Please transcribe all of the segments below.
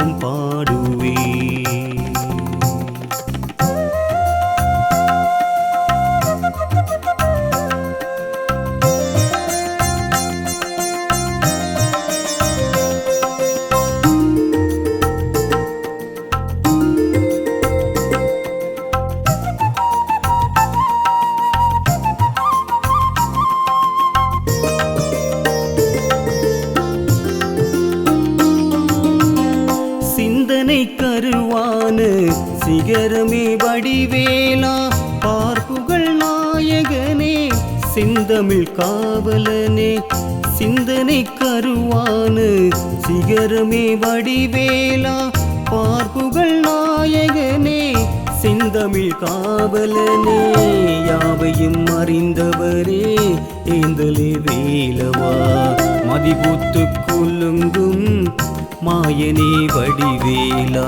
பாடும் சிகரமே வடிவேலா பார்ப்புகள் நாயகனே செந்தமிழ் காவலனே சிந்தனை கருவானு சிகரமே வடிவேலா பார்ப்புகள் நாயகனே செந்தமிழ் காவலனே யாவையும் அறிந்தவரே ஏந்தலே வேலவா மதிபூத்து குலுங்கும் மாயனே வடிவேலா.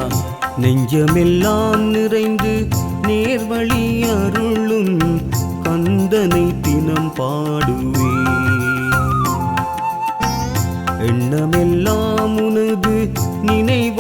நெஞ்சமெல்லாம் நிறைந்து நேர்வழி அருளும் கந்தனை தினம் பாடுவே. எண்ணமெல்லாம் உனது நினைவு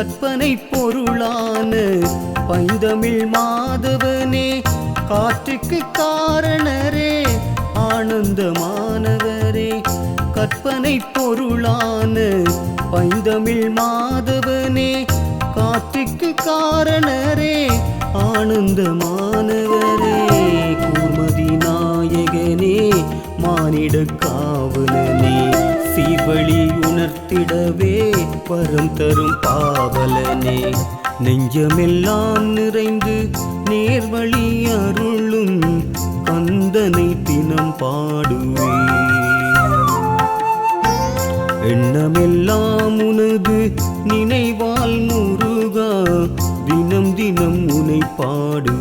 கற்பனை பொருளான பைந்தமிழ் மாதவனே காற்றுக்கு காரணரே ஆனந்தமானவரே. கற்பனை பொருளான பைந்தமிழ் மாதவனே காற்றுக்கு காரணரே ஆனந்தமானவரே. கூர்மதி நாயகனே மானிட காவலனே சீர்வழி காத்திடவே வரம் தரும் பாவலனே. நெஞ்சமெல்லாம் நிறைந்து நேர்வழி அருளும் கந்தனை தினம் பாடுவே. எண்ணமெல்லாம் உனது நினைவால் முருகா தினம் தினம் உனை பாடு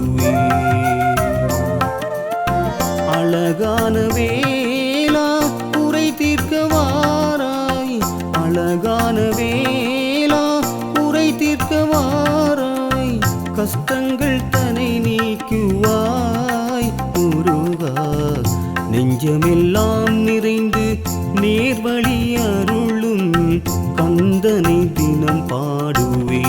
கஷ்டங்கள் தனை நீக்குவாய். உருவா நெஞ்சமெல்லாம் நிறைந்து நேர்வழி அருளும். கந்தனை தினம் பாடுவே